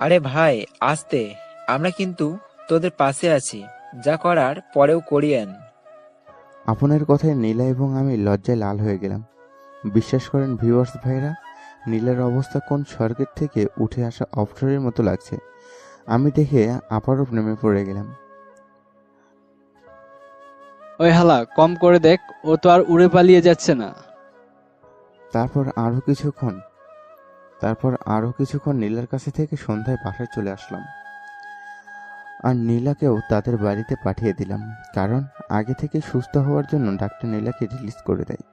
আরে ভাই আসতে। আমরা কিন্তু তোদের পাশে আছি। যা করার পরেও করিয়েন। আপনার কথায় নীলা এবং আমি লজ্জায় লাল হয়ে গেলাম। বিশ্বাস করেন ভিউয়ার্স ভাইরা নীলার অবস্থা কোন স্বর্গের থেকে উঠে আসা অপসরের মতো লাগছে। আমি দেখে আবারও নেমে পড়ে গেলাম। ওই হালা কম করে দেখ ও তো আর উড়ে পালিয়ে যাচ্ছে না। তারপর আরও কিছুক্ষণ তারপর আরও কিছুক্ষণ নীলার কাছে থেকে সন্ধ্যায় বাসায় চলে আসলাম। আর নীলাকেও তাদের বাড়িতে পাঠিয়ে দিলাম, কারণ আগে থেকে সুস্থ হওয়ার জন্য ডাক্তার নীলাকে রিলিজ করে দেয়।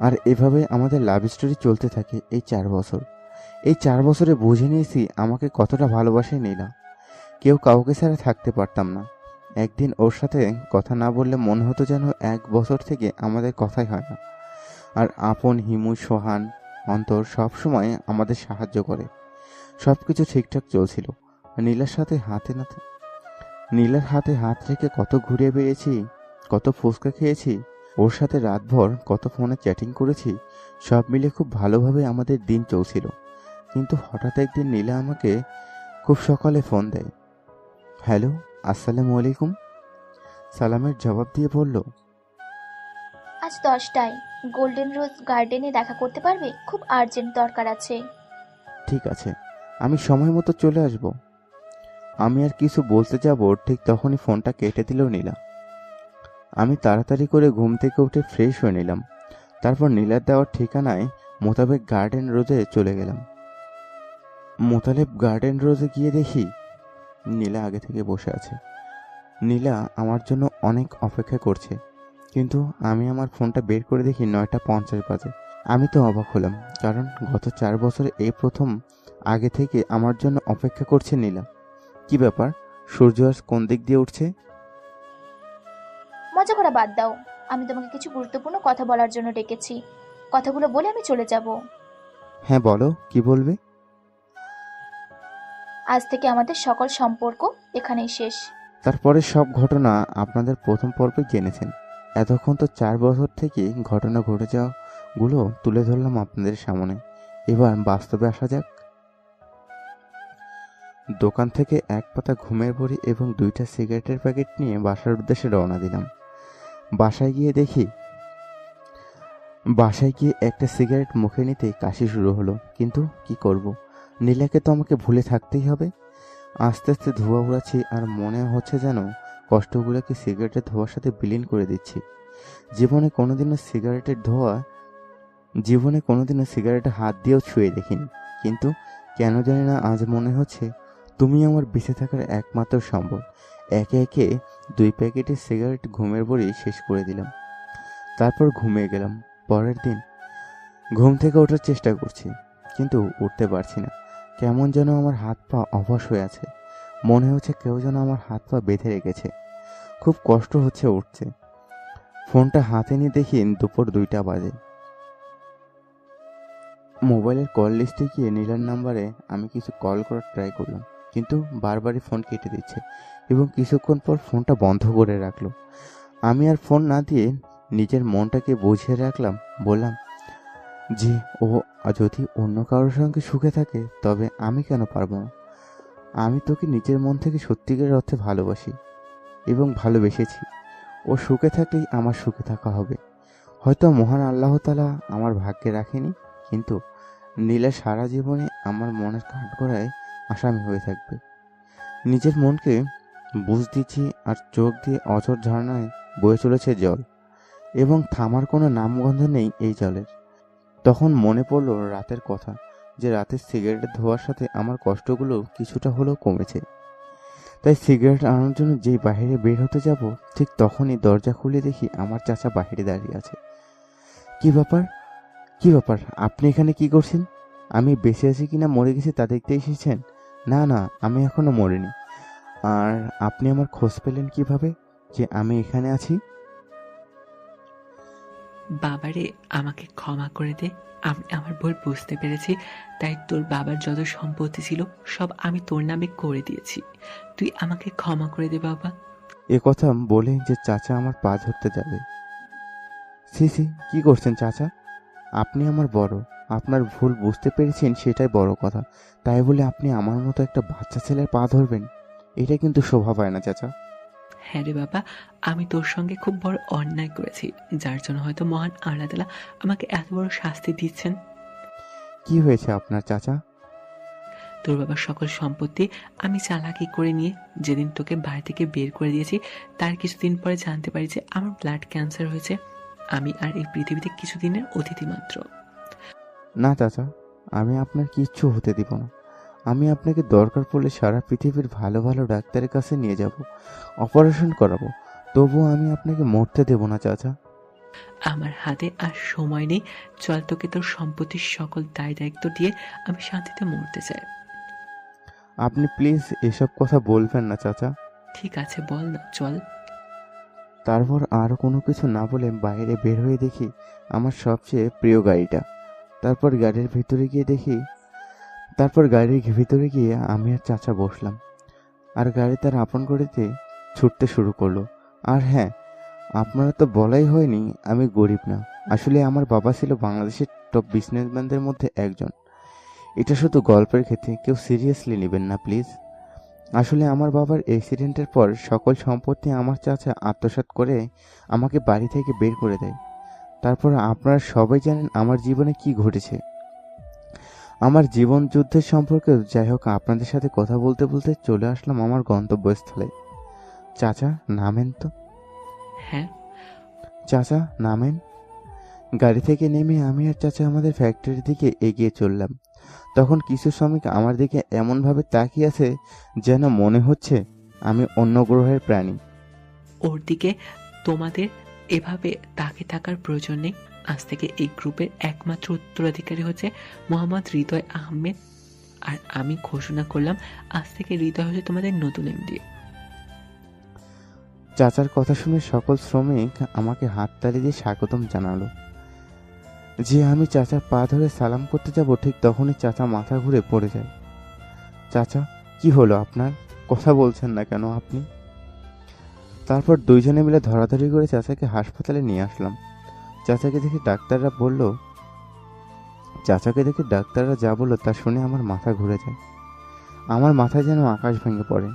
আর এভাবে আমাদের লাভ স্টোরি চলতে থাকে এই চার বছর। এই চার বছরে বুঝে নিয়েছি আমাকে কতটা ভালোবাসে নীলা। কেউ কাউকে ছাড়া থাকতে পারতাম না। একদিন ওর সাথে কথা না বললে মনে হতো যেন এক বছর থেকে আমাদের কথাই হয় না। আর আপন, হিমু, সোহান অন্তর সব সময় আমাদের সাহায্য করে। সব কিছু ঠিকঠাক চলছিল। নীলার সাথে হাতে নাতে নীলার হাতে হাত রেখে কত ঘুরে বেরিয়েছি কত ফুচকা খেয়েছি, ওর সাথে রাতভর কত ফোনে চ্যাটিং করেছি, সব মিলে খুব ভালোভাবে আমাদের দিন চলছিল। কিন্তু হঠাৎ একদিন নীলা আমাকে খুব সকালে ফোন দেয়। হ্যালো, আসসালামু আলাইকুম। সালামের জবাব দিয়ে বলল, আজ দশটায়। গোল্ডেন রোজ গার্ডেনে দেখা করতে পারবে? খুব আর্জেন্ট দরকার আছে। ঠিক আছে। আমি সময় মতো চলে আসব। আমি আর কিছু বলতে যাব, ঠিক তখনই ফোনটা কেটে দিল নীলা। আমি তাড়াতাড়ি করে ঘুম থেকে উঠে ফ্রেশ হয়ে নিলাম। তারপর নীলার দেওয়ার ঠিকানায় মোতাবেক গার্ডেন রোজে চলে গেলাম। মোতালেব গার্ডেন রোজে গিয়ে দেখি নীলা আগে থেকে বসে আছে। নীলা আমার জন্য অনেক অপেক্ষা করছে। কিন্তু আমি আমার ফোনটা বের করে দেখি নয়টা পঞ্চাশ বাজে। আমি তো অবাক হলাম কারণ গত চার বছরে এই প্রথম আগে থেকে আমার জন্য অপেক্ষা করছে নীলা। কি ব্যাপার? সূর্য আজ কোন দিক দিয়ে উঠছে? মজা করা বাদ দাও। আমি তোমাকে কিছু গুরুত্বপূর্ণ কথা বলার জন্য ডেকেছি। কথাগুলো বলে আমি চলে যাব। হ্যাঁ বলো কি বলবে? আজ থেকে আমাদের সকল সম্পর্ক এখানেই শেষ। তারপরে সব ঘটনা আপনাদের প্রথম পর্বে জেনেছেন। এতক্ষণ তো চার বছর থেকে ঘটনা ঘটে যাওয়াগুলো তুলে ধরলাম আপনাদের সামনে। এবার বাস্তবে আসা যাক। দোকান থেকে এক পাতা ঘুমের বড়ি এবং দুইটা সিগারেটের প্যাকেট নিয়ে বাসার উদ্দেশ্যে রওনা দিলাম। বাসায় গিয়ে দেখি, বাসায় গিয়ে একটা সিগারেট মুখে নিতে কাশি শুরু হলো। কিন্তু কি করব? নীলাকে তো আমাকে ভুলে থাকতেই হবে। আস্তে আস্তে ধোঁয়া উড়াচ্ছি আর মনে হচ্ছে যেন কষ্টগুলোকে সিগারেটের ধোঁয়ার সাথে বিলীন করে দিচ্ছি। জীবনে কোনোদিনও সিগারেটের ধোঁয়া, জীবনে কোনোদিনও সিগারেটে হাত দিয়েও ছুঁয়ে দেখিনি। কিন্তু কেন জানি না আজ মনে হচ্ছে তুমি আমার বেঁচে থাকার একমাত্র সম্বল একে একে দুই প্যাকেটের সিগারেট ঘুমের বড়ি শেষ করে দিলাম। তারপর ঘুমিয়ে গেলাম। পরের দিন ঘুম থেকে ওঠার চেষ্টা করছি, কিন্তু উঠতে পারছি না। কেমন যেন আমার হাত পা অবশ হয়ে আছে। মনে হচ্ছে কেউ যেন আমার হাত পা বেঁধে রেখেছে। খুব কষ্ট হচ্ছে উঠছে ফোনটা হাতে নিয়ে দেখি দুপুর দুইটা বাজে। মোবাইলের কল লিস্টে গিয়ে নীলার নাম্বারে আমি কিছু কল করার ট্রাই করলাম, কিন্তু বারবারই ফোন কেটে দিচ্ছে এবং কিছুক্ষণ পর ফোনটা বন্ধ করে রাখল। আমি আর ফোন না দিয়ে নিজের মনটাকে বুঝিয়ে রাখলাম, বললাম যে ও যদি অন্য কারোর সঙ্গে সুখে থাকে, তবে আমি কেন পারব না? আমি তোকে নিজের মন থেকে সত্যিকারের অর্থে ভালোবাসি। এবং ভালোবেসেছি। ও সুখে থাকলেই আমার সুখে থাকা হবে। হয়তো মহান আল্লাহ তালা আমার ভাগ্যে রাখেনি, কিন্তু নীলা সারা জীবনে আমার মনের কাঠগড়ায় আসামি হয়ে থাকবে। নিজের মনকে বুঝ দিচ্ছি আর চোখ দিয়ে অচর ঝর্ণায় বয়ে চলেছে জল, এবং থামার কোনো নামগন্ধ নেই এই জলের। তখন মনে পড়ল রাতের কথা, যে রাতের সিগারেটের ধোয়ার সাথে আমার কষ্টগুলো কিছুটা হলেও কমেছে। তাই সিগারেট আনার জন্য যেই বাইরে বের হতে যাব, ঠিক তখনই দরজা খুলে দেখি আমার চাচা বাইরে দাঁড়িয়ে আছে। কি ব্যাপার? কি ব্যাপার? আপনি এখানে কি করছেন? আমি বেঁচে আছি কি না মরে গেছি তা দেখতে এসেছেন? না না, আমি এখনও মরিনি। আর আপনি আমার খোঁজ পেলেন কীভাবে যে আমি এখানে আছি? বাবারে, আমাকে ক্ষমা করে দে। আমি, আমার ভুল বুঝতে পেরেছি। তাই তোর বাবার যত সম্পত্তি ছিল, সব আমি তোর নামে করে দিয়েছি। তুই আমাকে ক্ষমা করে দে বাবা। এ কথা বলে যে চাচা আমার পা ধরতে যাবে। সি সি কি করছেন চাচা? আপনি আমার বড়। আপনার ভুল বুঝতে পেরেছেন সেটাই বড় কথা। তাই বলে আপনি আমার মতো একটা বাচ্চা ছেলের পা ধরবেন? এটা কিন্তু শোভা পায় না চাচা। হ্যাঁ রে বাবা আমি তোর সঙ্গে খুব বড় অন্যায় করেছি যার জন্য হয়তো মহান আল্লাহ তালা আমাকে এত বড় শাস্তি দিচ্ছেন। কি হয়েছে আপনার চাচা? তোর বাবার সকল সম্পত্তি আমি চালাকি করে নিয়ে যেদিন তোকে বাড়ি থেকে বের করে দিয়েছি তার কিছুদিন পরে জানতে পারি যে আমার ব্লাড ক্যান্সার হয়েছে। আমি আর এই পৃথিবীতে কিছুদিনের অতিথি মাত্র। না চাচা আমি আপনার কিচ্ছু হতে দিব না। আমি আপনাকে দরকার পড়লে সারা পৃথিবীর ভালো ভালো ডাক্তারের কাছে নিয়ে যাব অপারেশন করাবো। তবুও আমি আপনাকে মরতে দেব না চাচা। আমার হাতে আর সময় নেই। চল তোকে তোর সম্পত্তির সকল দায় দায়িত্ব দিয়ে আমি শান্তিতে মরতে চাই। আপনি প্লিজ এসব কথা বলবেন না চাচা। ঠিক আছে বল না চল। তারপর আর কোনো কিছু না বলে বাইরে বের হয়ে দেখি আমার সবচেয়ে প্রিয় গাড়িটা। তারপর গাড়ির ভিতরে গিয়ে দেখি তারপর গাড়ির ভিতরে গিয়ে আমি আর চাচা বসলাম। আর গাড়ি তার আপন গড়িতে ছুটতে শুরু করল। আর হ্যাঁ আপনারা তো বলাই হয়নি আমি গরিব না। আসলে আমার বাবা ছিল বাংলাদেশের টপ বিজনেসম্যানদের মধ্যে একজন। এটা শুধু গল্পের ক্ষেত্রে কেউ সিরিয়াসলি নেবেন না প্লিজ আসলে আমার বাবার অ্যাক্সিডেন্টের পর সকল সম্পত্তি আমার চাচা আত্মসাৎ করে আমাকে বাড়ি থেকে বের করে দেয়। তারপর আপনারা সবাই জানেন আমার জীবনে কি ঘটেছে। আমার জীবন যুদ্ধের সম্পর্কে যাই হোক আপনাদের সাথে কথা বলতে বলতে চলে আসলাম আমার গন্তব্যস্থলে। চাচা নামেন তো। হ্যাঁ। চাচা নামেন। গাড়ি থেকে নেমে আমি আর চাচা আমাদের ফ্যাক্টরির দিকে এগিয়ে চললাম। তখন কিছু শ্রমিক আমার দিকে এমনভাবে তাকিয়ে আছে যেন মনে হচ্ছে আমি অন্য গ্রহের প্রাণী। ওর দিকে তোমাদের এভাবে তাকে থাকার প্রয়োজন নেই। আজ থেকে এই গ্রুপের একমাত্র উত্তরাধিকারী হচ্ছে মোহাম্মদ হৃদয় আহমেদ। আর আমি ঘোষণা করলাম আজ থেকে হৃদয় হচ্ছে তোমাদের নতুন এমডি। চাচার কথা শুনে সকল শ্রমিক আমাকে হাততালি দিয়ে স্বাগতম জানালো। যে আমি চাচার পা ধরে সালাম করতে যাব, ঠিক তখনই চাচা মাথা ঘুরে পড়ে যায়। চাচা, কি হলো আপনার? কথা বলছেন না কেন আপনি? তারপর দুইজনে মিলে ধরাধরি করে চাচাকে হাসপাতালে নিয়ে আসলাম। চাচাকে দেখে ডাক্তাররা বলল, চাচাকে দেখে ডাক্তাররা যা বলল তা শুনে আমার মাথা ঘুরে যায়। আমার মাথায় যেন আকাশ ভেঙে পড়ে।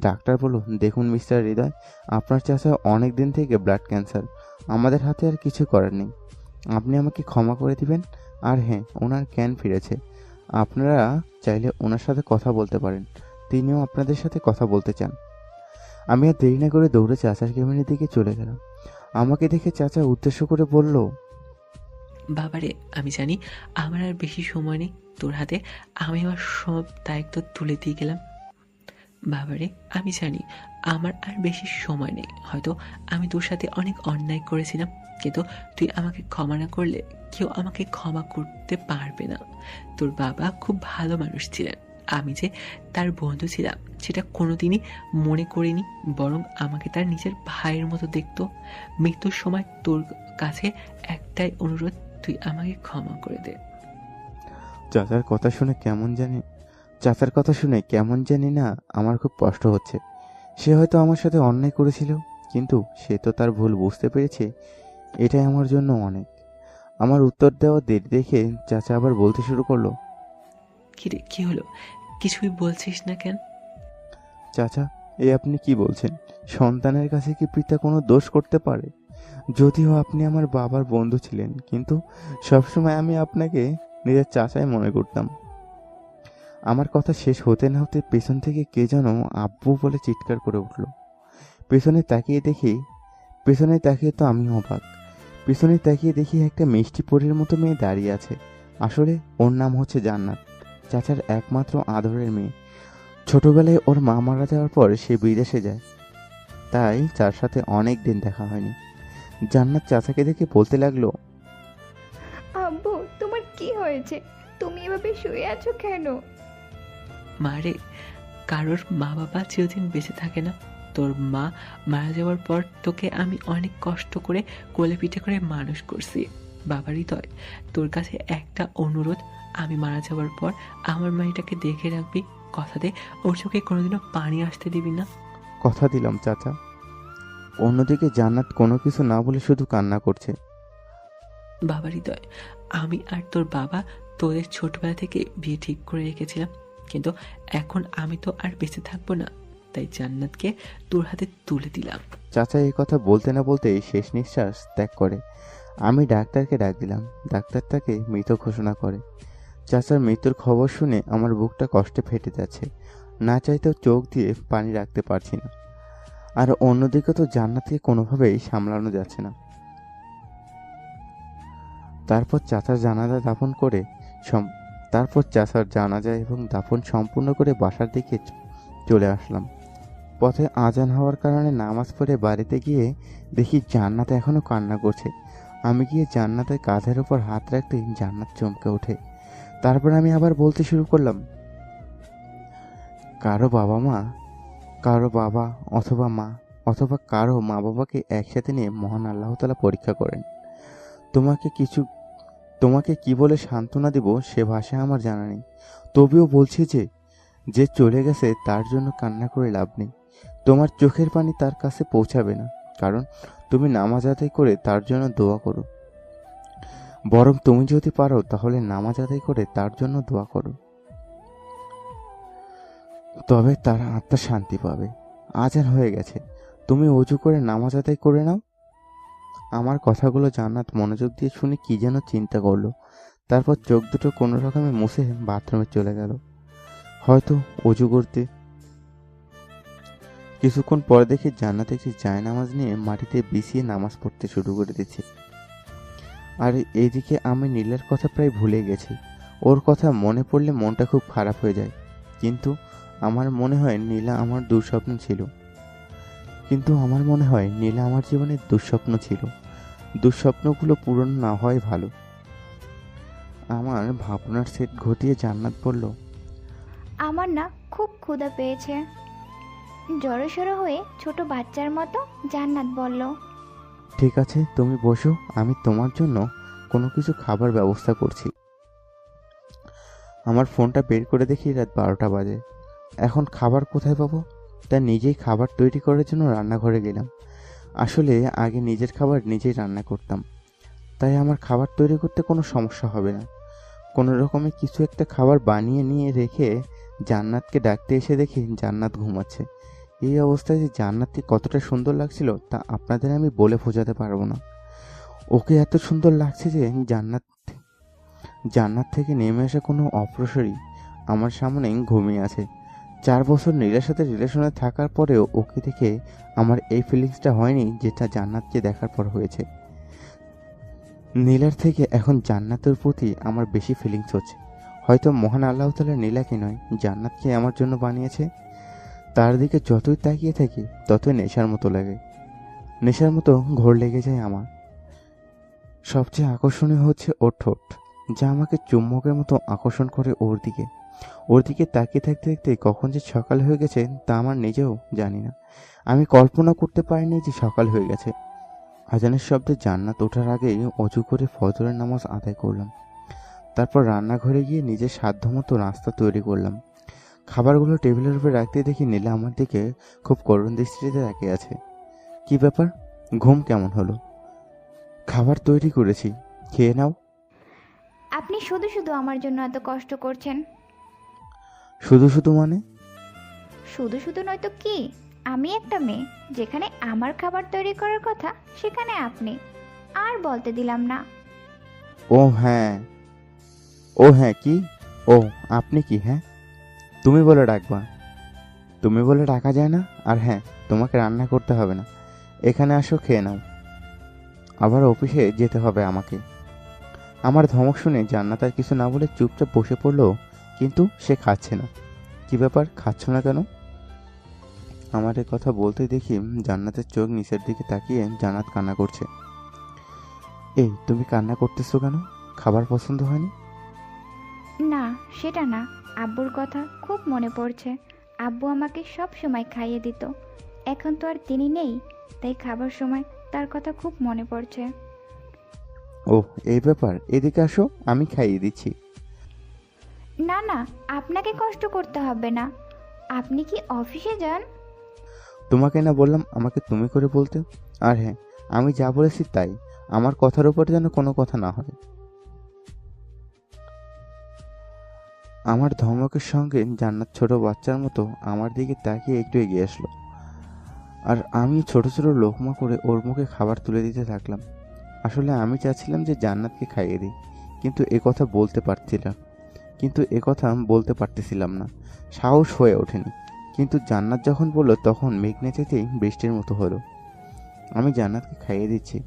ডাক্তার বলল, দেখুন মিস্টার হৃদয়, আপনার চাচা অনেক দিন থেকে ব্লাড ক্যান্সার। আমাদের হাতে আর কিছু করার নেই। আপনি আমাকে ক্ষমা করে দিবেন? আর হ্যাঁ ওনার জ্ঞান ফিরেছে। আপনারা চাইলে ওনার সাথে কথা বলতে পারেন। তিনিও আপনাদের সাথে কথা বলতে চান। আমি আর দেরি না করে দৌড়ে চাচার কেবিনের দিকে চলে গেলাম। আমাকে দেখে চাচা উদ্দেশ্য করে বলল, বাবারে, আমি জানি আমার আর বেশি সময় নেই। তোর হাতে আমি আমার সব দায়িত্ব তুলে দিয়ে গেলাম। বাবারে, আমি জানি আমার আর বেশি সময় নেই। হয়তো আমি তোর সাথে অনেক অন্যায় করেছিলাম। কিন্তু তুই আমাকে ক্ষমা না করলে কেউ আমাকে ক্ষমা করতে পারবে না। তোর বাবা খুব ভালো মানুষ ছিলেন। আমি যে তার বন্ধু ছিলাম, সেটা কোনোদিনই মনে করিনি, বরং আমাকে তার নিজের ভাইয়ের মতো দেখতো। মৃত্যুর সময় তোর কাছে একটাই অনুরোধ, তুই আমাকে ক্ষমা করে দে। চাচার কথা শুনে কেমন জানি, চাচার কথা শুনে কেমন জানি না আমার খুব কষ্ট হচ্ছে। সে হয়তো আমার সাথে অন্যায় করেছিল, কিন্তু সে তো তার ভুল বুঝতে পেরেছে। এটাই আমার জন্য অনেক। আমার উত্তর দেওয়া দেরি দেখে চাচা আবার বলতে শুরু করল কি রে কি হলো? কিছুই বলছিস না কেন? চাচা এই আপনি কি বলছেন? সন্তানের কাছে কি পিতা কোনো দোষ করতে পারে? যদিও আপনি আমার বাবার বন্ধু ছিলেন কিন্তু সবসময় আমি আপনাকে নিজের চাচাই মনে করতাম। আমার কথা শেষ হতে না হতে পেছন থেকে কে যেন আব্বু বলে চিৎকার করে উঠল। পেছনে তাকিয়ে দেখি পেছনে তাকিয়ে তো আমি অবাক। পেছনে তাকিয়ে দেখি একটা মিষ্টি পরীর মতো মেয়ে দাঁড়িয়ে আছে। আসলে ওর নাম হচ্ছে জান্নাত চাচার একমাত্র আদরের মেয়ে। ছোটবেলায় ওর মা মারা যাওয়ার পর সে বিদেশে যায়। তাই তার সাথে অনেক দিন দেখা হয়নি। জান্নাত চাচাকে দেখে বলতে লাগল আব্বু তোমার কি হয়েছে? তুমি এভাবে শুয়ে আছো কেন? মারে কারোর মা বাবা চিরদিন বেঁচে থাকে না। তোর মা মারা যাওয়ার পর তোকে আমি অনেক কষ্ট করে কোলে পিঠে করে মানুষ করছি। বাবারই তয় তোর কাছে একটা অনুরোধ আমি মারা যাওয়ার পর আমার মাইটাকে দেখে রাখবি। কথা দে ওর চোখে কোনোদিনও পানি আসতে দিবি না। কথা দিলাম চাচা। অন্যদিকে জান্নাত কোনো কিছু না বলে শুধু কান্না করছে। বাবা হৃদয় আমি আর তোর বাবা তোদের ছোটবেলা থেকে বিয়ে ঠিক করে রেখেছিলাম। কিন্তু এখন আমি তো আর বেঁচে থাকব না। তাই জান্নাতকে তোর হাতে তুলে দিলাম। চাচা এই কথা বলতে না বলতেই শেষ নিঃশ্বাস ত্যাগ করে। আমি ডাক্তারকে ডাক দিলাম। ডাক্তার তাকে মৃত ঘোষণা করে। চাচার মৃত্যুর খবর শুনে আমার বুকটা কষ্টে ফেটে যাচ্ছে। না চাইতেও চোখ দিয়ে পানি রাখতে পারছি না। আর অন্যদিকে তো জান্নাতকে কোনোভাবেই সামলানো যাচ্ছে না। তারপর চাচার জানাজা দাফন করে তারপর চাচার জানাজা এবং দাফন সম্পূর্ণ করে বাসার দিকে চলে আসলাম। পথে আজান হওয়ার কারণে নামাজ পড়ে বাড়িতে গিয়ে দেখি জান্নাত এখনও কান্না করছে। আমি গিয়ে জান্নাতের কাঁধের ওপর হাত রাখতেই জান্নাত চমকে ওঠে। তারপর আমি আবার বলতে শুরু করলাম, কারও বাবা মা, কারও বাবা অথবা মা, অথবা কারও মা বাবাকে একসাথে নিয়ে মহান আল্লাহ তালা পরীক্ষা করেন। তোমাকে কিছু, তোমাকে কি বলে সান্ত্বনা দেব সে ভাষা আমার জানা নেই। তবেও বলছি যে যে চলে গেছে তার জন্য কান্না করে লাভ নেই। তোমার চোখের পানি তার কাছে পৌঁছাবে না, কারণ তুমি নামাজ আদায় করে তার জন্য দোয়া করো। বরং তুমি যদি পারো, তাহলে নামাজ আদায় করে তার জন্য দোয়া করো। তবে তার আত্মা শান্তি পাবে। আজান হয়ে গেছে। তুমি অজু করে নামাজ আদায় করে নাও। আমার কথাগুলো জান্নাত মনোযোগ দিয়ে শুনে কি যেন চিন্তা করল। তারপর চোখ দুটো কোনো রকমে মুছে বাথরুমে চলে গেল। হয়তো অজু করতে কিছুক্ষণ পরে দেখি জান্নাত একটি জায়নামাজ নিয়ে মাটিতে বিছিয়ে নামাজ পড়তে শুরু করে দিচ্ছে। আর এইদিকে আমি নীলের কথা প্রায় ভুলে গেছি। ওর কথা মনে পড়লে মনটা খুব খারাপ হয়ে যায়। কিন্তু আমার মনে হয় নীলা আমার দুঃস্বপ্ন ছিল। কিন্তু আমার মনে হয় নীলা আমার জীবনে দুঃস্বপ্ন ছিল। দুঃস্বপ্নগুলো পূরণ না হয় ভালো। আমার ভাবনার সেট ঘটিয়ে জান্নাত বলল, আমার না খুব ক্ষুধা পেয়েছে। জড়সড়ো হয়ে ছোট বাচ্চার মতো জান্নাত বলল, ঠিক আছে, তুমি বসো, আমি তোমার জন্য কোনো কিছু খাবার ব্যবস্থা করছি। আমার ফোনটা বের করে দেখি রাত বারোটা বাজে। এখন খাবার কোথায় পাবো? তা নিজেই খাবার তৈরি করার জন্য রান্নাঘরে গেলাম। আসলে আগে নিজের খাবার নিজেই রান্না করতাম। তাই আমার খাবার তৈরি করতে কোনো সমস্যা হবে না। কোনো রকমে কিছু একটা খাবার বানিয়ে নিয়ে রেখে জান্নাতকে ডাকতে এসে দেখি জান্নাত ঘুমাচ্ছে। এই অবস্থায় যে জান্নাতকে কতটা সুন্দর লাগছিল, তা আপনাদের আমি বলে বোঝাতে পারব না। ওকে এত সুন্দর লাগছে যে জান্নাত জান্নাত থেকে নেমে আসা কোনো অপ্রসরী আমার সামনে ঘুমিয়ে আছে। চার বছর নীলার সাথে রিলেশনে থাকার পরেও ওকে দেখে আমার এই ফিলিংসটা হয়নি যেটা জান্নাতকে দেখার পর হয়েছে। নীলার থেকে এখন জান্নাতের প্রতি আমার বেশি ফিলিংস হচ্ছে। হয়তো মহান আল্লাহ তালা নীলাকে নয়, জান্নাতকে আমার জন্য বানিয়েছে। তার দিকে যতই তাকিয়ে থাকি, ততই নেশার মতো লাগে। নেশার মতো ঘোর লেগে যায় আমার। সবচেয়ে আকর্ষণীয় হচ্ছে ওর ঠোঁট, যা আমাকে চুম্বকের মতো আকর্ষণ করে ওর দিকে। ওর দিকে তাকিয়ে থাকতে থাকতে কখন যে সকাল হয়ে গেছে, তা আমার নিজেও জানি না। আমি কল্পনা করতে পারিনি যে সকাল হয়ে গেছে। আজানের শব্দে জান্নাত ওঠার আগেই অজু করে ফজরের নামাজ আদায় করলাম। তারপর রান্নাঘরে গিয়ে নিজের সাধ্যমতো নাস্তা তৈরি করলাম। খাবারগুলো টেবিলের উপর রাখতে দেখি নীলা আমার দিকে খুব করুণ দৃষ্টিতে তাকিয়ে আছে। কি ব্যাপার? ঘুম কেমন হলো? খাবার তৈরি করেছি। খেয়ে নাও। আপনি শুধু শুধু আমার জন্য এত কষ্ট করছেন। শুধু শুধু মানে? শুধু শুধু নয়তো কি? আমি একটা মেয়ে যেখানে আমার খাবার তৈরি করার কথা সেখানে আপনি। আর বলতে দিলাম না। ও হ্যাঁ। ও হ্যাঁ কি? ও আপনি কি হ্যাঁ? তুমি বলে ডাকবা। তুমি বলে ডাকা যায় না? আর হ্যাঁ তোমাকে রান্না করতে হবে না। এখানে আসো, খেয়ে নাও। আবার অফিসে যেতে হবে আমাকে। আমার ধমক শুনে জান্নাত আর কিছু না বলে চুপচাপ বসে পড়ল, কিন্তু সে খাচ্ছে না। কি ব্যাপার, খাচ্ছ না কেন? আমার এ কথা বলতে দেখি জান্নাতের চোখ নিচের দিকে তাকিয়ে জান্নাত কান্না করছে। এই, তুমি কান্না করতেছো কেন? খাবার পছন্দ হয়নি? না, সেটা না। আব্বুর কথা খুব মনে পড়ছে। আব্বু আমাকে সব সময় খাইয়ে দিত। এখন তো আর তিনি নেই তাই খাবার সময় তার কথা খুব মনে পড়ছে। ও এই ব্যাপার এদিকে আসো আমি খাইয়ে দিচ্ছি। না না আপনাকে কষ্ট করতে হবে না। আপনি কি অফিসে যান? তোমাকে না বললাম আমাকে তুমি করে বলতে। আর হ্যাঁ আমি যা বলেছি তাই। আমার কথার উপর যেন কোনো কথা না হয়। আমার ধমকের সঙ্গে জান্নাত ছোট বাচ্চার মতো আমার দিকে তাকিয়ে একটু এগিয়ে আসলো। আর আমি ছোট ছোট লোকমা করে ওর মুখে খাবার তুলে দিতে থাকলাম। আসলে আমি চাচ্ছিলাম যে জান্নাতকে খাইয়ে দিই, কিন্তু এ কথা বলতে পারছিলাম, কিন্তু এ কথা বলতে পারতেছিলাম না। সাহস হয়ে ওঠেনি, কিন্তু জান্নাত যখন বলল, তখন মেঘ নেচেতেই বৃষ্টির মতো হলো। আমি জান্নাতকে খাইয়ে দিচ্ছি,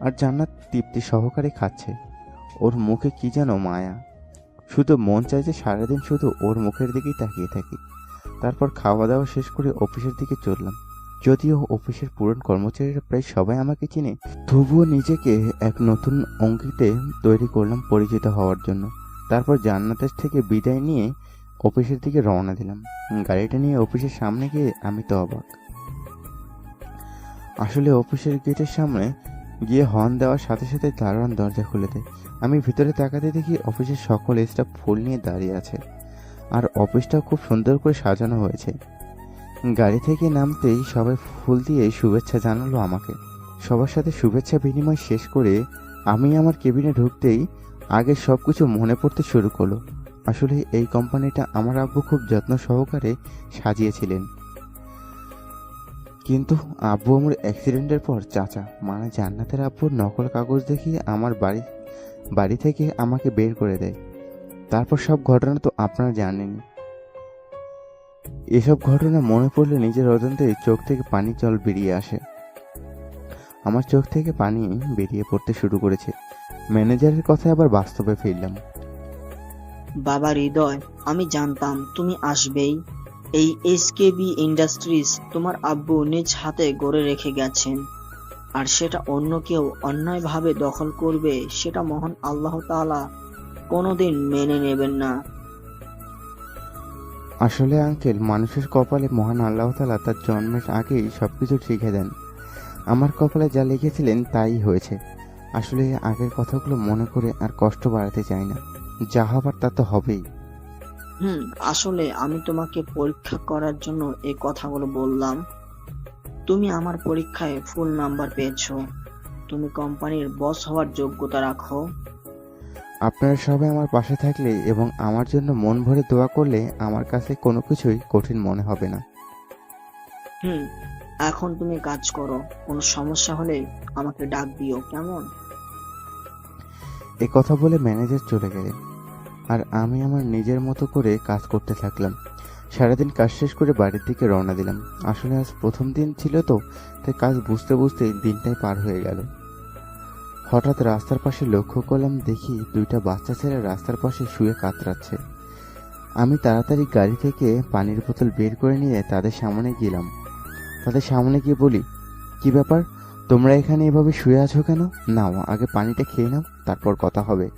আর জান্নাত তৃপ্তি সহকারে খাচ্ছে। ওর মুখে কি যেন মায়া। শুধু মন চায় যে সারাদিন শুধু ওর মুখের দিকেই তাকিয়ে থাকি। তারপর খাওয়া দাওয়া শেষ করে অফিসের দিকে চললাম। যদিও অফিসের পুরন কর্মচারীরা প্রায় সবাই আমাকে চিনে, তবুও নিজেকে এক নতুন অঙ্কিতে তৈরি করলাম পরিচিত হওয়ার জন্য। তারপর জান্নাতের থেকে বিদায় নিয়ে অফিসের দিকে রওনা দিলাম। গাড়িটা নিয়ে অফিসের সামনে গিয়ে আমি তো অবাক। আসলে অফিসের গেটের সামনে গিয়ে হর্ন দেওয়ার সাথে সাথে দারোয়ান দরজা খুলে দেয়। আমি ভিতরে তাকাতে দেখি অফিসের সকল স্টাফ ফুল নিয়ে দাঁড়িয়ে আছে। আর অফিসটাও খুব সুন্দর করে সাজানো হয়েছে। গাড়ি থেকে নামতেই সবাই ফুল দিয়ে শুভেচ্ছা জানালো আমাকে। সবার সাথে শুভেচ্ছা বিনিময় শেষ করে আমি আমার কেবিনে ঢুকতেই আগে সব কিছু মনে পড়তে শুরু করল। আসলে এই কোম্পানিটা আমার আব্বু খুব যত্ন সহকারে সাজিয়েছিলেন। কিন্তু আব্বু আমার অ্যাক্সিডেন্টের পর, চাচা মানে জান্নাতের আব্বুর নকল কাগজ দেখিয়ে আমার বাড়ি বাড়ি থেকে আমাকে বের করে দেয়। তারপর সব ঘটনা তো আপনারা জানেনই। এসব ঘটনা মনে পড়লে নিজের অজান্তে চোখ থেকে পানি, জল বেরিয়ে আসে। আমার চোখ থেকে পানি বেরিয়ে পড়তে শুরু করেছে। ম্যানেজারের কথায় আবার বাস্তবে ফিরলাম। বাবা হৃদয়, আমি জানতাম তুমি আসবেই। এই এসকেবি ইন্ডাস্ট্রিজ তোমার আব্বু নিজ হাতে গড়ে রেখে গেছেন। আর সেটা অন্য কেউ অন্যায়ভাবে দখল করবে, সেটা মহান আল্লাহ তাআলা কোনোদিন মেনে নেবেন না। আসলে আঙ্কেল, মানুষের কপালে মহান আল্লাহ তালা তার জন্মের আগেই সব কিছু শিখে দেন। আমার কপালে যা লিখেছিলেন তাই হয়েছে। আসলে আগের কথাগুলো মনে করে আর কষ্ট বাড়াতে চাই না। যা হবার তা তো হবেই। হুম আসলে আমি তোমাকে পরীক্ষা করার জন্য এই কথাগুলো বললাম। তুমি আমার পরীক্ষায় ফুল নাম্বার পেয়েছ। তুমি কোম্পানির বস হওয়ার যোগ্যতা রাখো। আপনারা সবাই আমার পাশে থাকলে এবং আমার জন্য মন ভরে দোয়া করলে আমার কাছে কোনো কিছুই কঠিন মনে হবে না। হুম এখন তুমি কাজ করো। কোনো সমস্যা হলে আমাকে ডাক দিও কেমন? এ কথা বলে ম্যানেজার চলে গেলেন। আর আমি আমার নিজের মতো করে কাজ করতে থাকলাম। সারাদিন কাজ শেষ করে বাড়ির দিকে রওনা দিলাম। আসলে আজ প্রথম দিন ছিল তো, তাই কাজ বুঝতে বুঝতে দিনটাই পার হয়ে গেল। হঠাৎ রাস্তার পাশে লক্ষ্য করলাম দেখি দুইটা বাচ্চা ছেলে রাস্তার পাশে শুয়ে কাতরাচ্ছে। আমি তাড়াতাড়ি গাড়ি থেকে পানির বোতল বের করে নিয়ে তাদের সামনে গেলাম। তাদের সামনে গিয়ে বলি, কি ব্যাপার? তোমরা এখানে এভাবে শুয়ে আছো কেন? নাও, আগে পানিটা খেয়ে নাও, তারপর কথা হবে।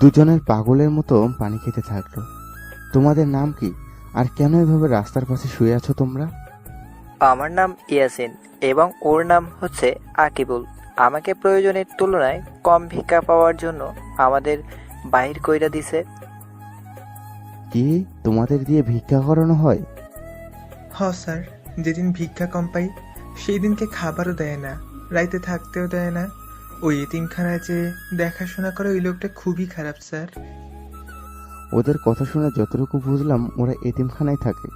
দুজনের পাগলের মতো পানি খেতে থাকল। তোমাদের নাম কি? আর কেন এভাবে রাস্তার পাশে শুয়ে আছো তোমরা? আমার নাম ইয়াসিন এবং ওর নাম হচ্ছে আকিবুল। আমাকে প্রয়োজনের তুলনায় কম ভিক্ষা পাওয়ার জন্য আমাদের বাহির কইরা দিছে। কি? তোমাদের দিয়ে ভিক্ষা করানো হয়? হ স্যার। যেদিন ভিক্ষা কম পাই সেই দিনকে খাবারও দেয় না রাইতে থাকতেও দেয় না। ওই এতিমখানায় যে দেখাশোনা করে ওই লোকটা খুবই খারাপ স্যার। ওদের কথা শুনে যতটুকু বুঝলাম ওরা এতিমখানায় থাকে।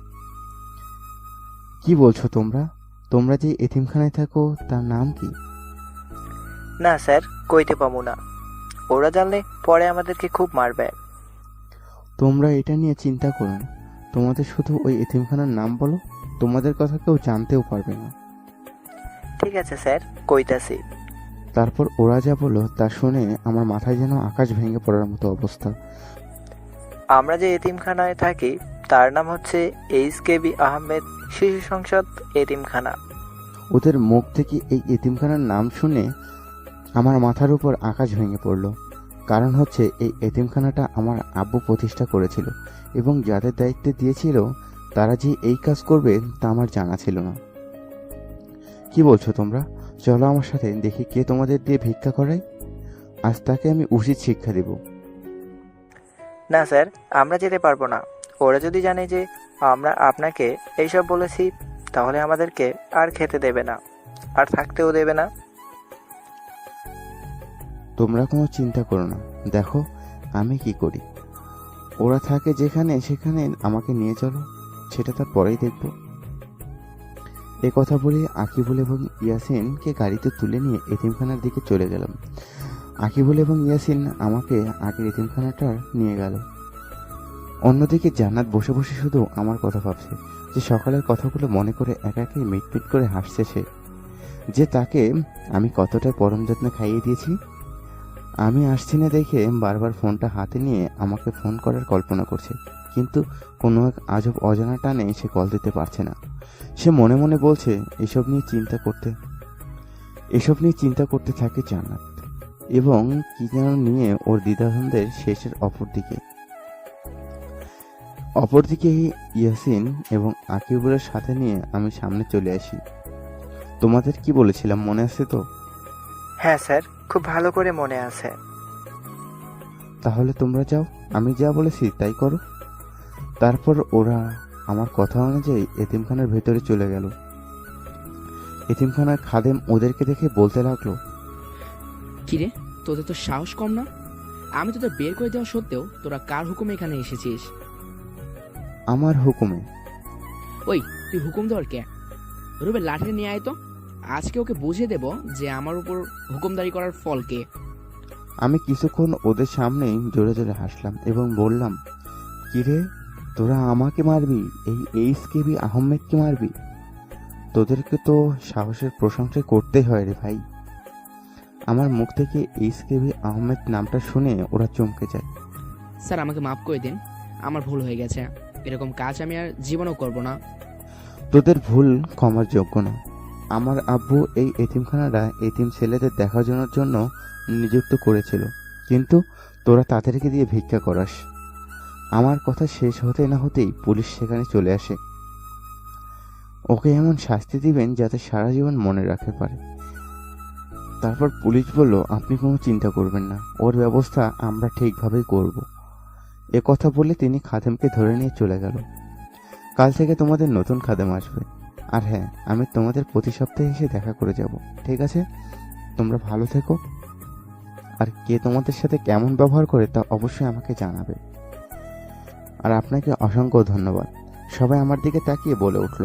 কি বলছো তোমরা? তোমরা যে এতিমখানায় থাকো তার নাম কি? না স্যার কইতে পাবো না। ওরা জানলে পরে আমাদেরকে খুব মারবে। তোমরা এটা নিয়ে চিন্তা করো না। তোমাদের শুধু ওই এতিমখানার নাম বলো। তোমাদের কথা কেউ জানতেও পারবে না। ঠিক আছে স্যার কইতাছি। তারপর ওরা যা বলল তা শুনে আমার মাথায় যেন আকাশ ভেঙে পড়ার মতো অবস্থা। আমরা যে এতিমখানায় থাকি তার নাম হচ্ছে এইচ কেবি আহমেদ শিশু সংসদ এতিমখানা। ওদের মুখ থেকে এই এতিমখানার নাম শুনে আমার মাথার উপর আকাশ ভেঙে পড়ল। কারণ হচ্ছে এই এতিমখানাটা আমার আব্বু প্রতিষ্ঠা করেছিল এবং যাদের দায়িত্বে দিয়েছিল তারা যে এই কাজ করবে তা আমার জানা ছিল না। কি বলছো তোমরা? চলো আমার সাথে দেখি কে তোমাদের দিয়ে ভিক্ষা করায় আজ তাকে আমি উচিত শিক্ষা দেব। না স্যার আমরা যেতে পারব না। ওরা যদি জানে যে আমরা আপনাকে এইসব বলেছি তাহলে আমাদেরকে আর খেতে দেবে না আর থাকতেও দেবে না। তোমরা কোনো চিন্তা করো না। দেখো আমি কি করি। ওরা থাকে যেখানে সেখানে আমাকে নিয়ে চলো। সেটা তার পরেই দেখব। এ কথা বলে আকিবুল এবং ইয়াসিনকে গাড়িতে তুলে নিয়ে এতিমখানার দিকে চলে গেলাম। আকিবুল এবং ইয়াসিন আমাকে আগের এতিমখানাটা নিয়ে গেল। অন্যদিকে জান্নাত বসে বসে শুধু আমার কথা ভাবছে, যে সকালের কথাগুলো মনে করে একা একাই মিটমিট করে হাসছে সে। যে তাকে আমি কতটা পরম যত্ন খাইয়ে দিয়েছি, আমি আসছি না দেখে বারবার ফোনটা হাতে নিয়ে আমাকে ফোন করার কল্পনা করছে। কিন্তু কোনো এক আজব অজানা টানে সে কল দিতে পারছে না। সে মনে মনে বলছে এসব নিয়ে চিন্তা করতে এসব নিয়ে চিন্তা করতে থাকে জান্নাত এবং কি যেন নিয়ে ওর দ্বিধাদ্বন্দ্বের শেষের অপর দিকে অপরদিকে ইয়াসিন এবং আকিবুলের সাথে নিয়ে আমি সামনে চলে আসি। তোমাদের কি বলেছিলাম মনে আছে তো? হ্যাঁ স্যার খুব ভালো করে মনে আছে। তাহলে তোমরা যাও আমি যা বলেছি তাই করো। তারপর ওরা আমার কথা অনুযায়ী এতিমখানার ভেতরে চলে গেল। এতিমখানার খাদেম ওদেরকে দেখে বলতে লাগল কিরে তোদের তো সাহস কম না? আমি তোদের বের করে দেওয়া সত্ত্বেও তোরা কার হুকুমে এখানে এসেছিস? আমার হুকুমে? ওই তুই হুকুম দেওয়ার কে? রুবে লাঠি নিয়ে আয় তো। আজকে ওকে বুঝিয়ে দেব যে আমার উপর হুকুমদারি করার ফল কে। আমি কিছুক্ষণ ওদের সামনেই জোরে জোরে হাসলাম এবং বললাম কিরে তোরা আমাকে মারবি এই এইচ কেবি আহমেদকে মারবি। তোদেরকে তো সাহসের প্রশংসা করতেই হয় রে ভাই। আমার মুখ থেকে এইচ কেবি আহমেদ নামটা শুনে ওরা চমকে যায়। স্যার আমাকে মাফ করে দিন। আমার ভুল হয়ে গেছে। এরকম কাজ আমি আর জীবনেও করব না। তোদের ভুল ক্ষমার যোগ্য না। আমার আব্বু এই এতিমখানাটা এতিম ছেলেদের দেখাশোনার জন্য নিযুক্ত করেছিল। কিন্তু তোরা তাদেরকে দিয়ে ভিক্ষা করাস। আমার কথা শেষ হতে না হতেই পুলিশ সেখানে চলে আসে। ওকে এমন শাস্তি দিবেন যাতে সারা জীবন মনে রাখতে পারে। তারপর পুলিশ বলল, আপনি কোনো চিন্তা করবেন না। ওর ব্যবস্থা আমরা ঠিকভাবেই করব। এ কথা বলে তিনি খাদেমকে ধরে নিয়ে চলে গেল। কাল থেকে তোমাদের নতুন খাদেম আসবে। আর হ্যাঁ আমি তোমাদের প্রতি সপ্তাহে এসে দেখা করে যাব, ঠিক আছে? তোমরা ভালো থেকো। আর কে তোমাদের সাথে কেমন ব্যবহার করে তা অবশ্যই আমাকে জানাবে। আর আপনাকে অসংখ্য ধন্যবাদ। সবাই আমার দিকে তাকিয়ে বলে উঠল,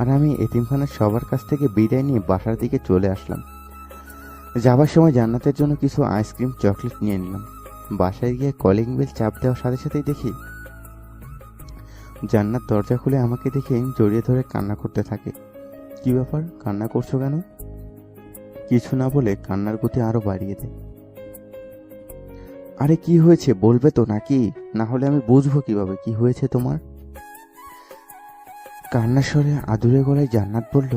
আর আমি এতিমখানার সবার কাছ থেকে বিদায় নিয়ে বাসার দিকে চলে আসলাম। যাবার সময় জান্নাতের জন্য কিছু আইসক্রিম, চকলেট নিয়ে নিলাম। বাসায় গিয়ে কলিং বেল চাপ দেওয়ার সাথে সাথেই দেখি, জান্নাত দরজা খুলে আমাকে দেখে জড়িয়ে ধরে কান্না করতে থাকে। কি ব্যাপার? কান্না করছ কেন? কিছু না বলে কান্নার গতি আরও বাড়িয়ে দেয়। আরে কি হয়েছে, বলবে তো নাকি? না হলে আমি বুঝব কীভাবে, কি হয়েছে তোমার? কান্নার স্বরে আদুরে গলায় জান্নাত বলল